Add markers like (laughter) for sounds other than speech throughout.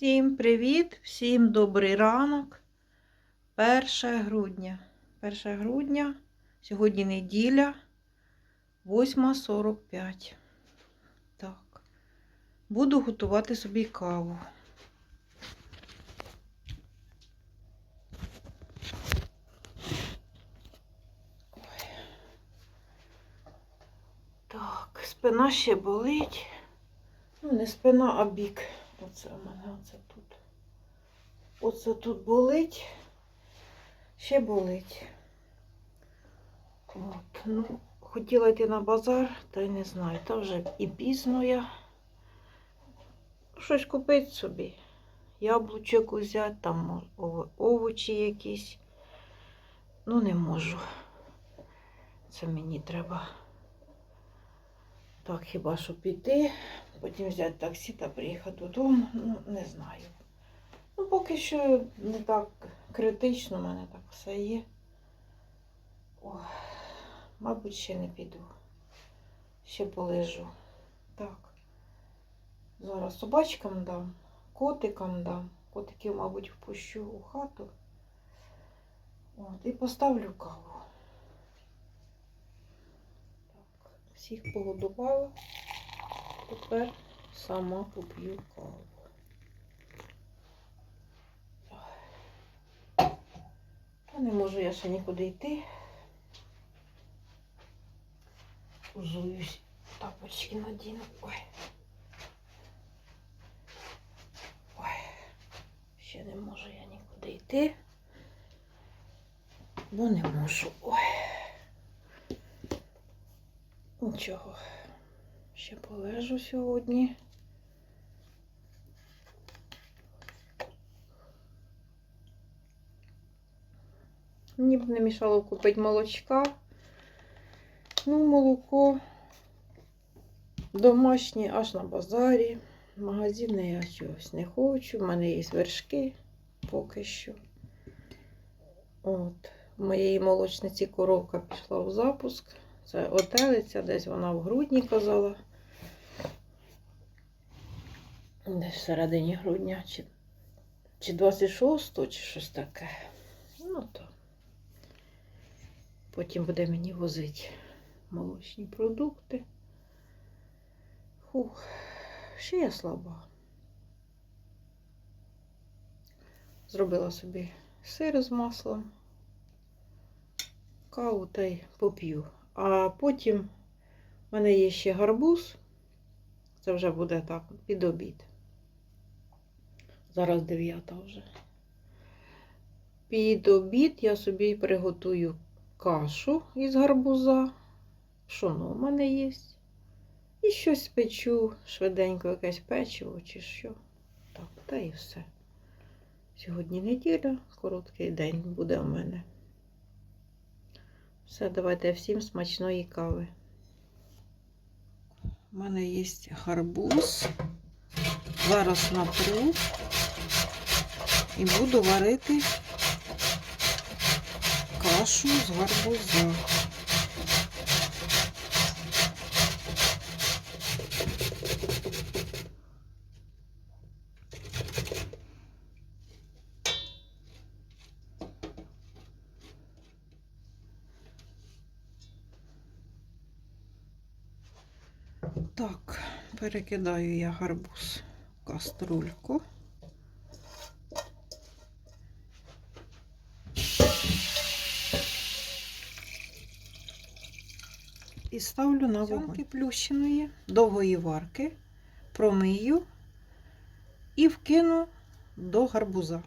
Всім привіт, всім добрий ранок. 1 грудня. 1 грудня, сьогодні неділя, 8.45. Так. Буду готувати собі каву. Ой. Так, спина ще болить. Ну, не спина, а бік. Оце у мене оце тут. Оце тут болить. Ще болить. От, ну, хотіла йти на базар, та й не знаю. Та вже і пізно я. Щось купити собі. Яблучок взяти, там овочі якісь. Ну, не можу. Це мені треба. Так, хіба що піти, потім взяти таксі та приїхати додому. Ну, не знаю. Ну, поки що не так критично, в мене так все є. Ой, мабуть, ще не піду. Ще полежу. Так. Зараз собачкам дам, котикам дам. Котиків, мабуть, впущу у хату. От, і поставлю каву. Так, всіх погодувала. Тепер сама поп'ю каву. Та не можу я ще нікуди йти. Узуюсь, тапочки надіну. Ой. Ой. Ще не можу я нікуди йти. Бо не можу. Ой. Нічого. Ще полежу сьогодні. Мені б не мішало купити молочка. Ну, молоко домашнє аж на базарі. Магазини я чогось не хочу. У мене є вершки поки що. От. У моєї молочниці коровка пішла в запуск. Це отелиця, десь вона в грудні казала. Десь в середині грудня, чи, чи 26, чи щось таке. Ну то. Потім буде мені возити молочні продукти. Фух, ще я слаба. Зробила собі сир з маслом, каву та й поп'ю. А потім в мене є ще гарбуз. Це вже буде так, під обід. Зараз дев'ята вже. Під обід я собі приготую кашу із гарбуза. Пшоно у мене є. І щось печу, швиденько якесь печиво чи що. Так, та і все. Сьогодні неділя, короткий день буде у мене. Все, давайте всім смачної кави. У мене є гарбуз. Зараз напру і буду варити кашу з гарбуза. Так, перекидаю я гарбуз в каструльку. І ставлю на вогонь плющеної довгої варки, промию і вкину до гарбуза.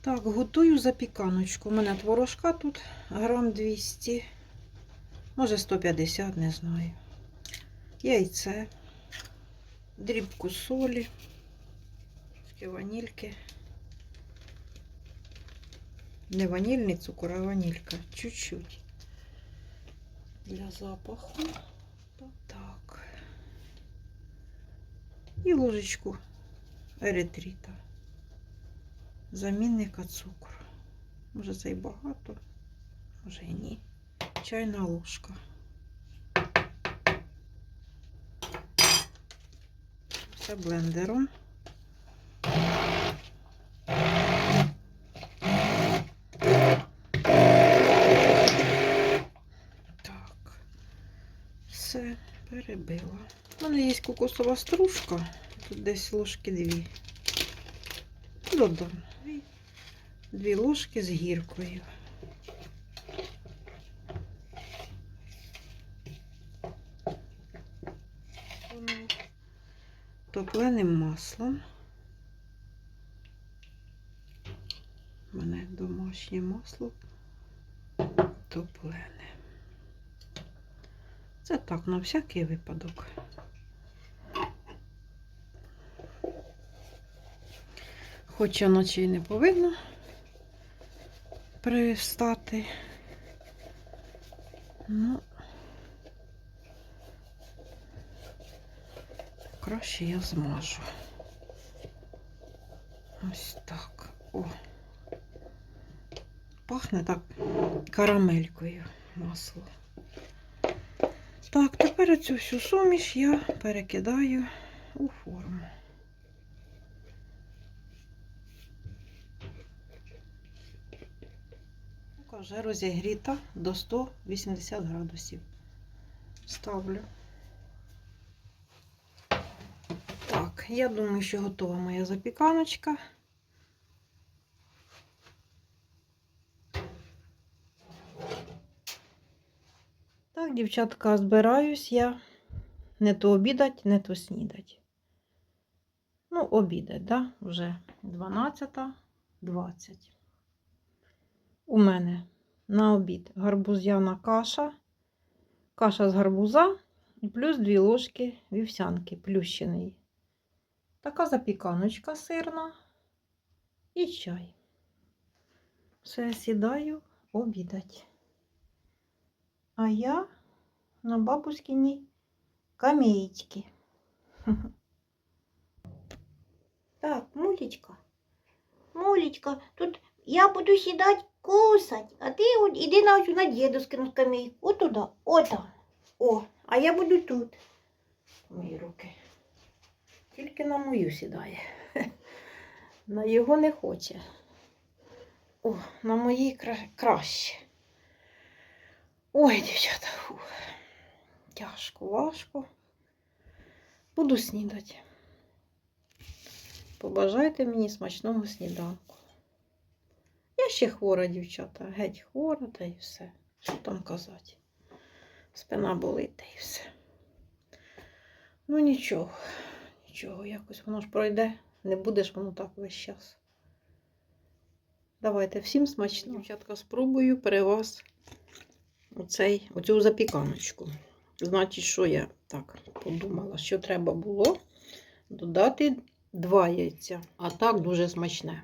Так, готую запіканочку. У мене творожка тут грам 200, може 150, не знаю. Яйце, дрібку солі, ванільки. Не ванільний цукор, а ванілька. Чуть-чуть для запаху. Так. І ложечку еритріта. Замінника цукру. Може це і багато, може і ні. Чайна ложка. лише блендером. Так, все, перебила. У мене є кокосова стружка, тут десь ложки дві. Додам дві ложки з гіркою. Топленим маслом. У мене домашнє масло топлене. Це так, на всякий випадок. Хоча ночі не повинно пристати. Ну, краще я змажу. Ось так. О. Пахне так карамелькою масло. Так, тепер цю всю суміш я перекидаю у форму. Вже розігріта до 180 градусів. Ставлю. Так, я думаю, що готова моя запіканочка. Так, дівчатка, збираюсь я не то обідать, не то снідать. Ну, обідать, да? Вже 12.20. У мене на обід гарбузяна каша, каша з гарбуза і плюс 2 ложки вівсянки плющеної. Така запіканочка сирна і чай. Все, сідаю обідать. А я на бабушкиній камеечці. (laughs) Так, Мулечка, Мулечка, тут я буду сідати кусать, а ти от іди на оцю на дідускину скамейку. От туди, отам. О, а я буду тут. Мої руки. Тільки на мою сідає. (laughs) На його не хоче. О, на моїй кра- краще. Ой, дівчата, фу. тяжко, важко. Буду снідати. Побажайте мені смачного сніданку. Я ще хвора, дівчата, геть хвора, та й все. Що там казати? Спина болить та й все. Ну нічого, нічого, якось воно ж пройде. Не буде ж воно так весь час. Давайте всім смачно. Дівчатка, спробую при вас оцей, оцю запіканочку. Значить, що я так подумала, що треба було додати два яйця. А так дуже смачне.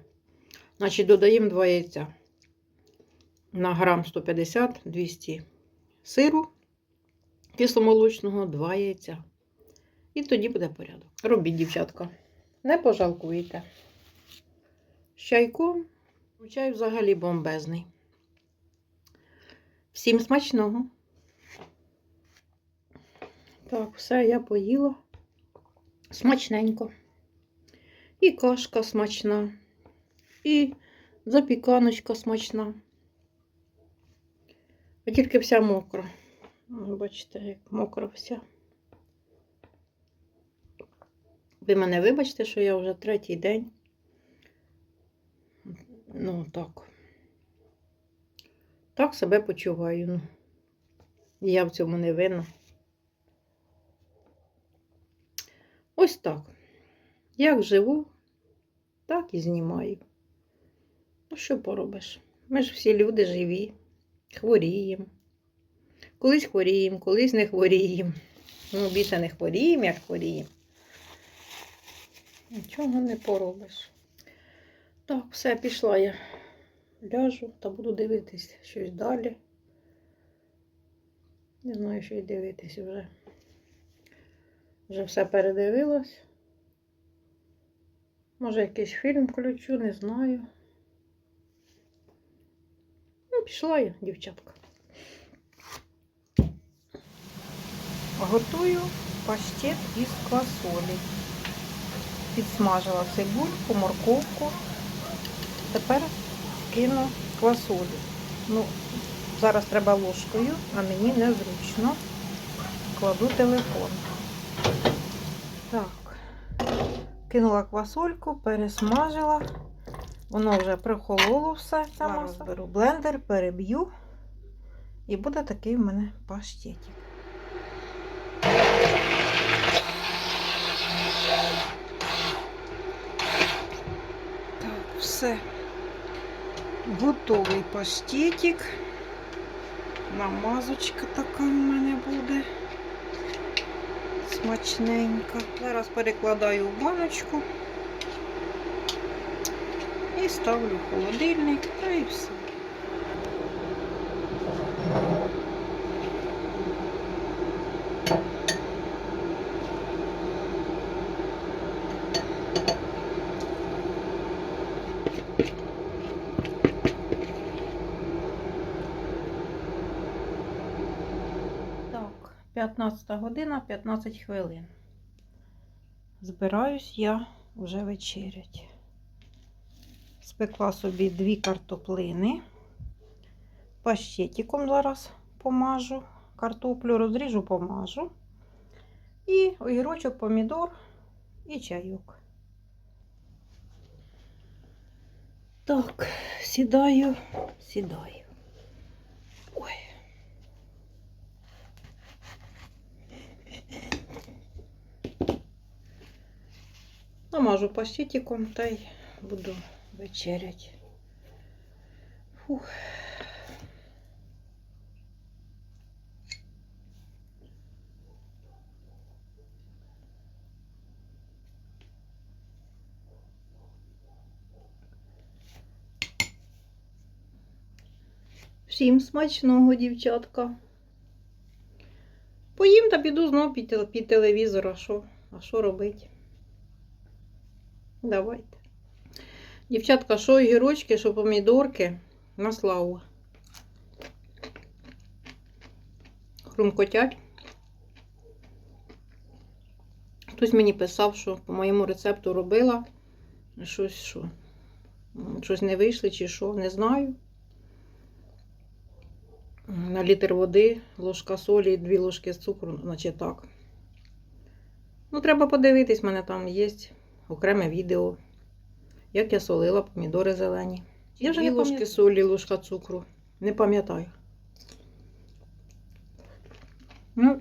Значить, додаємо два яйця на грам 150-200 сиру кисломолочного, два яйця. І тоді буде порядок. Робіть, дівчатка. Не пожалкуйте. З чайком. Чай взагалі бомбезний. Всім смачного. Так, все, я поїла. Смачненько. І кашка смачна, і запіканочка смачна. А тільки вся мокра. Бачите, як мокра вся. Ви мене вибачте, що я вже третій день. Ну, так. Так себе почуваю. Ну. Я в цьому не винна. Ось так. Як живу, так і знімаю. Ну, що поробиш? Ми ж всі люди живі, хворіємо. Колись хворіємо, колись не хворіємо. Ну, більше не хворіємо, як хворіємо. Нічого не поробиш. Так, все, пішла я. Ляжу та буду дивитись щось далі. Не знаю, що й дивитись вже. Вже все передивилась. Може, якийсь фільм включу, не знаю. Ну, пішла я, дівчатка. Готую паштет із квасолі. Підсмажила цибульку, морковку. Тепер кину квасолю. Ну, зараз треба ложкою, а мені незручно. Кладу телефон. Так, кинула квасольку, пересмажила. Воно вже прихололо все. Зараз. Беру блендер, переб'ю. І буде такий в мене паштетик. Так, все. Готовий паштетик. Намазочка така в мене буде. Смачненька. Зараз перекладаю в баночку і ставлю в холодильник та і все. Так, 15 година, 15 хвилин. Збираюсь я вже вечерять. Спекла собі дві картоплини. Пащетиком зараз помажу. Картоплю розріжу, помажу. І огірочок, помідор і чайок. Так, сідаю, сідаю. Ой. Намажу паштетиком та й буду вечерять. Фух. Всім смачного, дівчатка. Поїм та піду знов під, телевізор, а що? А що робити? Давайте. Дівчатка, що огірочки, що помідорки на славу. Хрумкотять. Хтось мені писав, що по моєму рецепту робила щось, що щось не вийшло чи що, не знаю. На літр води, ложка солі і дві ложки цукру, значить так. Ну, треба подивитись, в мене там є окреме відео, як я солила помідори зелені. Я вже Дві дві ложки солі, ложка цукру. Не пам'ятаю. Ну,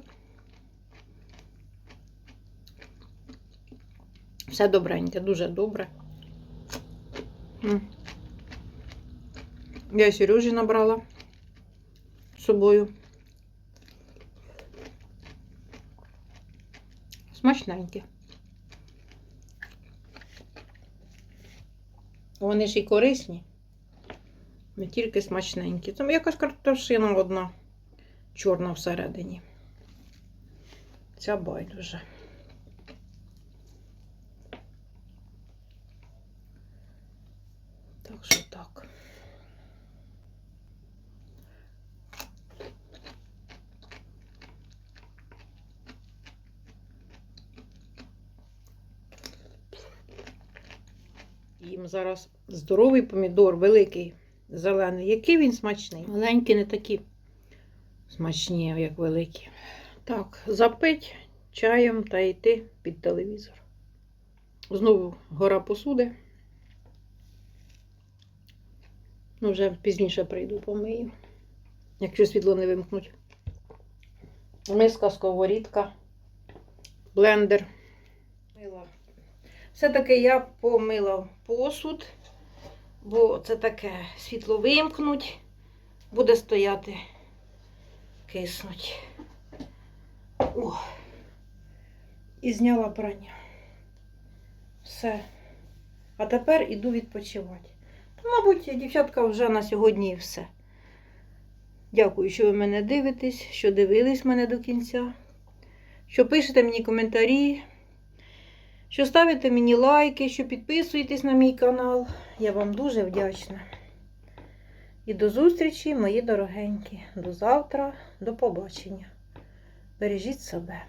все добреньке, дуже добре. Я Сережі набрала з собою. Смачненькі. Вони ж і корисні, не тільки смачненькі. Там якась картошина одна чорна всередині. Ця байдуже. Так що так. Їм зараз здоровий помідор, великий, зелений. Який він смачний. Маленькі не такі смачні, як великі. Так, запить чаєм та йти під телевізор. Знову гора посуди. Ну, вже пізніше прийду, помию. Якщо світло не вимкнуть. Миска, сковорідка, блендер. Мила. Все-таки я помила посуд, бо це таке світло вимкнуть, буде стояти, киснуть. О, і зняла прання. Все. А тепер іду відпочивати. То, мабуть, дівчатка, вже на сьогодні і все. Дякую, що ви мене дивитесь, що дивились мене до кінця, що пишете мені коментарі, що ставите мені лайки, що підписуєтесь на мій канал. Я вам дуже вдячна. І до зустрічі, мої дорогенькі. До завтра, до побачення. Бережіть себе.